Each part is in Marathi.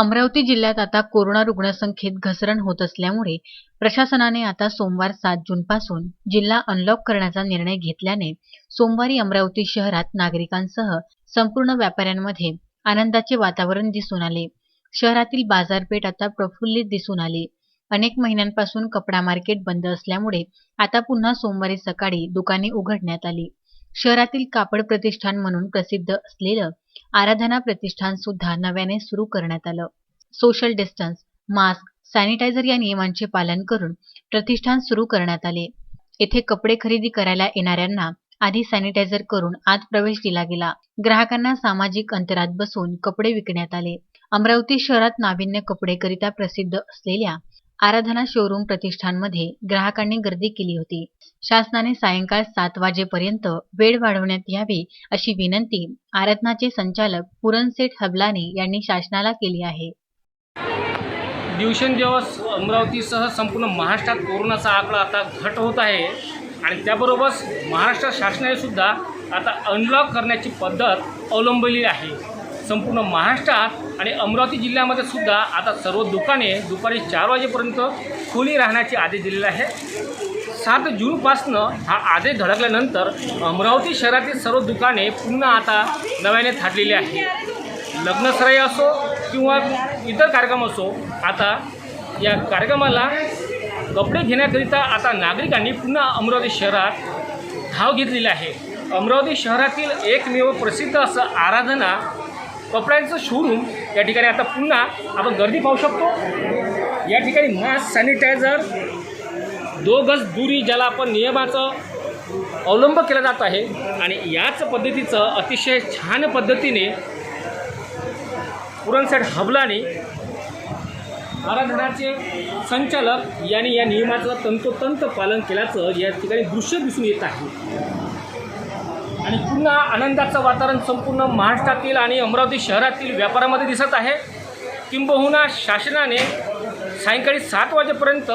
अमरावती जिल्ह्यात आता कोरोना रुग्णसंख्येत घसरण होत असल्यामुळे प्रशासनाने आता सोमवार सात जूनपासून जिल्हा अनलॉक करण्याचा निर्णय घेतल्याने सोमवारी अमरावती शहरात नागरिकांसह संपूर्ण व्यापाऱ्यांमध्ये आनंदाचे वातावरण दिसून आले. शहरातील बाजारपेठ आता प्रफुल्लित दिसून आली. अनेक महिन्यांपासून कपडा मार्केट बंद असल्यामुळे आता पुन्हा सोमवारी सकाळी दुकाने उघडण्यात आली. शहरातील कापड प्रतिष्ठान म्हणून प्रसिद्ध असलेलं आराधना प्रतिष्ठान सुद्धा नव्याने सुरू करण्यात आलं. सोशल डिस्टन्स मास्क सॅनिटायझर या नियमांचे पालन करून प्रतिष्ठान सुरू करण्यात आले. येथे कपडे खरेदी करायला येणाऱ्यांना आधी सॅनिटायझर करून आत प्रवेश दिला गेला. ग्राहकांना सामाजिक अंतरात बसून कपडे विकण्यात आले. अमरावती शहरात नाविन्य कपडेकरिता प्रसिद्ध असलेल्या आराधना शोरूम प्रतिष्ठानमध्ये ग्राहकांनी गर्दी केली होती. शासनाने सायंकाळ सात वाजेपर्यंत वेळ वाढवण्यात यावी अशी विनंती आराधनाचे संचालक पुरणसेठ हबलाने यांनी शासनाला केली आहे. दिवसेंदिवस अमरावतीसह संपूर्ण महाराष्ट्रात कोरोनाचा आकडा आता घट होत आहे आणि त्याबरोबरच महाराष्ट्र शासनाने सुद्धा आता अनलॉक करण्याची पद्धत अवलंबली आहे. संपूर्ण महाराष्ट्रात आणि अमरावती जिल्ह्यामध्ये सुद्धा आता सर्व दुकाने दुपारी चार वाजेपर्यंत खुली राहण्याचे आदेश दिलेले आहे. सात जूनपासनं हा आदेश धडकल्यानंतर अमरावती शहरातील सर्व दुकाने पुन्हा आता नव्याने थाटलेली आहे लग्नसराई असो किंवा इतर कार्यक्रम असो आता या कार्यक्रमाला कपडे घेण्याकरिता आता नागरिकांनी पुन्हा अमरावती शहरात धाव घेतलेली आहे. अमरावती शहरातील एकमेव प्रसिद्ध असं आराधना कपड्यांचं शोरूम या ठिकाणी आता पुन्हा आपण गर्दी पाहू शकतो. या ठिकाणी मास्क सॅनिटायझर दो गज दुरी ज्याला आपण नियमाचं अवलंब केला जात आहे आणि याच पद्धतीचं अतिशय छान पद्धतीने पुरणसेठ हबलाने आराधनाचे संचालक यांनी या नियमाचं तंतोतंत पालन केल्याचं या ठिकाणी दृश्य दिसून येत आहे. आणि पुन्हा आनंदाचं वातावरण संपूर्ण महाराष्ट्रातील आणि अमरावती शहरातील व्यापारामध्ये दिसत आहे. किंबहुना शासनाने सायंकाळी सात वाजेपर्यंत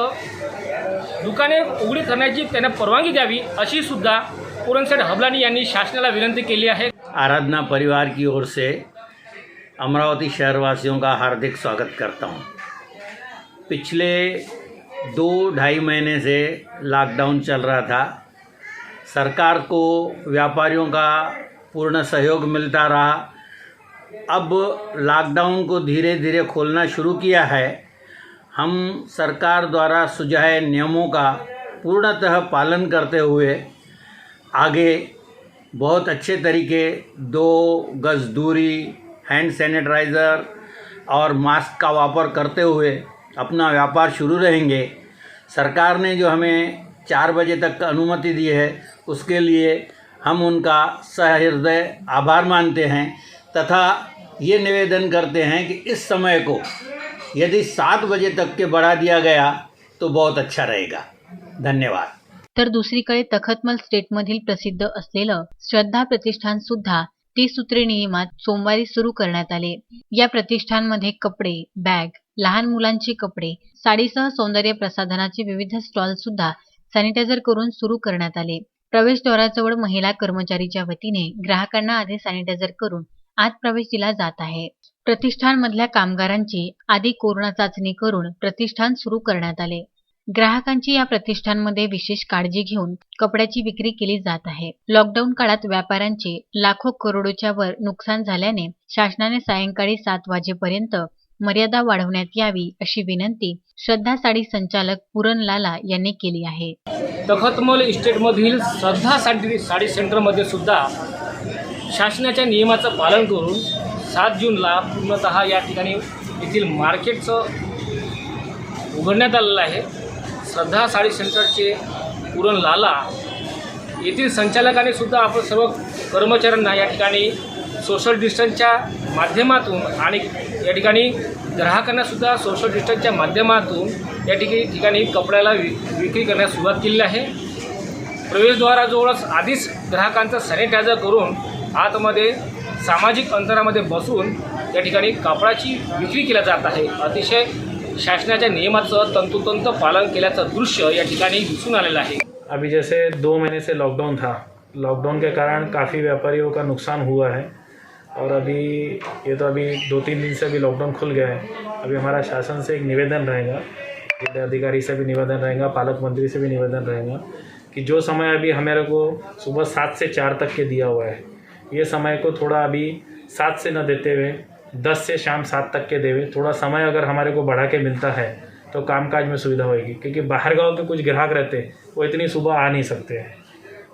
दुकाने उघडी करण्याची त्यांना परवानगी द्यावी अशी सुद्धा पुरणसेठ हबलानी यांनी शासनाला विनंती केली आहे. आराधना परिवार की ओर से अमरावती शहरवासियों का हार्दिक स्वागत करता हूँ। पिछले दो ढाई महीने से लॉकडाउन चल रहा था। सरकार को व्यापारियों का पूर्ण सहयोग मिलता रहा। अब लॉकडाउन को धीरे धीरे खोलना शुरू किया है। हम सरकार द्वारा सुझाए नियमों का पूर्णतः पालन करते हुए आगे बहुत अच्छे तरीके दो गज दूरी हैंड सैनिटाइज़र और मास्क का वापर करते हुए अपना व्यापार शुरू रहेंगे। सरकार ने जो हमें चार बजे तक का अनुमति दी है, उसके लिए हम उनका सहृदय आभार मानते हैं तथा ये निवेदन करते हैं कि इस समय को यदि सात बजे तक के बढ़ा दिया गया तो बहुत अच्छा रहेगा। धन्यवाद। तर दुसरीकडे तखतमल स्टेटमधील प्रसिद्ध असलेलं श्रद्धा प्रतिष्ठान सुद्धा त्रिसूत्री नियमात सोमवारी सुरू करण्यात आले. या प्रतिष्ठानमध्ये कपडे, बॅग, लहान मुलांचे कपडे, साडीसह सौंदर्य प्रसाधनाचे विविध स्टॉल सुद्धा सॅनिटायझर करून सुरू करण्यात आले. प्रवेशद्वाराजवळ महिला कर्मचारीच्या वतीने ग्राहकांना आधी सॅनिटायझर करून आत प्रवेश दिला जात आहे. प्रतिष्ठानमधल्या कामगारांची आधी कोरोना चाचणी करून प्रतिष्ठान सुरू करण्यात आले. ग्राहकांची या प्रतिष्ठानमध्ये विशेष काळजी घेऊन कपड्याची विक्री केली जात आहे. लॉकडाऊन काळात व्यापाऱ्यांचे लाखो करोडोच्या वर नुकसान झाल्याने शासनाने सायंकाळी सात वाजेपर्यंत मर्यादा वाढवण्यात यावी अशी विनंती श्रद्धा साडी संचालक पुरण लाला यांनी केली आहे. तखतमल इस्टेटमधील श्रद्धा साडी साडी सेंटरमध्ये सुद्धा शासनाच्या नियमाचं पालन करून सात जूनला पूर्णतः या ठिकाणी येथील मार्केटचं उघडण्यात आलेलं आहे. श्रद्धा साडी सेंटरचे पुरण लाला येथील संचालकाने सुद्धा आपण सर्व कर्मचाऱ्यांना या ठिकाणी सोशल डिस्टन्सच्या माध्यमातून आणि या ठिकाणी ग्राहकांनासुद्धा सोशल डिस्टन्सच्या माध्यमातून या ठिकाणी ठिकाणी कपड्याला वि विक्री करण्यास सुरुवात केलेली आहे. प्रवेशद्वाराजवळच आधीच ग्राहकांचं सॅनिटायझर करून आतमध्ये सामाजिक अंतरामध्ये बसून या ठिकाणी कापडाची विक्री केल्या जात आहे. अतिशय शासनाच्या नियमाचं तंतोतंत पालन केल्याचं दृश्य या ठिकाणी दिसून आलेलं आहे. अभी जैसे दो महीने से लॉकडाउन था. लॉकडाउन के कारण काफ़ी व्यापारियों का नुकसान हुआ है. और अभी ये तो अभी दो तीन दिन से अभी लॉकडाउन खुल गया है। अभी हमारा शासन से एक निवेदन रहेगा, जिला अधिकारी से भी निवेदन रहेगा, पालक मंत्री से भी निवेदन रहेगा कि जो समय अभी हमारे को सुबह सात से चार तक के दिया हुआ है, ये समय को थोड़ा अभी सात से न देते हुए, दस से शाम सात तक के देवे। थोड़ा समय अगर हमारे को बढ़ा के मिलता है तो कामकाज में सुविधा होगी क्योंकि बाहर गाँव के कुछ ग्राहक रहते हैं, वो इतनी सुबह आ नहीं सकते हैं।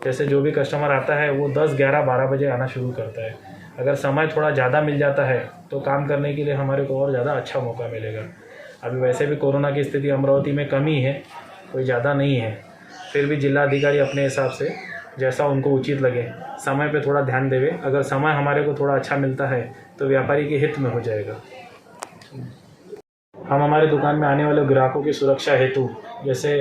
जैसे जो भी कस्टमर आता है, वो दस, ग्यारह, बारह बजे आना शुरू करता है। अगर समय थोड़ा ज़्यादा मिल जाता है तो काम करने के लिए हमारे को और ज़्यादा अच्छा मौका मिलेगा। अभी वैसे भी कोरोना की स्थिति अमरावती में कम ही है कोई ज़्यादा नहीं है। फिर भी जिला अधिकारी अपने हिसाब से जैसा उनको उचित लगे, समय पे थोड़ा ध्यान देवे। अगर समय हमारे को थोड़ा अच्छा मिलता है तो व्यापारी के हित में हो जाएगा। हम हमारे दुकान में आने वाले ग्राहकों की सुरक्षा हेतु, जैसे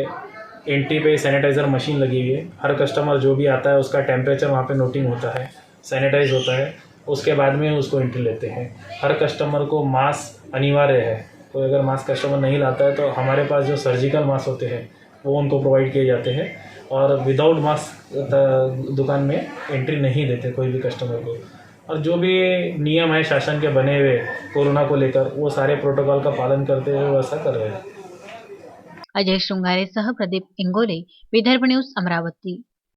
एंट्री पे सैनिटाइज़र मशीन लगी हुई है। हर कस्टमर जो भी आता है, उसका टेम्परेचर वहाँ पे नोटिंग होता है सैनिटाइज होता है। उसके बाद में उसको एंट्री लेते हैं। हर कस्टमर को मास्क अनिवार्य है। कोई अगर मास्क कस्टमर नहीं लाता है तो हमारे पास जो सर्जिकल मास्क होते हैं, वो उनको प्रोवाइड किए जाते हैं। और विदाउट मास्क दुकान में एंट्री नहीं देते कोई भी कस्टमर को। और जो भी नियम है शासन के बने हुए, कोरोना को लेकर, वो सारे प्रोटोकॉल का पालन करते हुए वैसा कर रहे हैं। अजय श्रृंगारे सह प्रदीप इंगोले विदर्भ न्यूज़ अमरावती।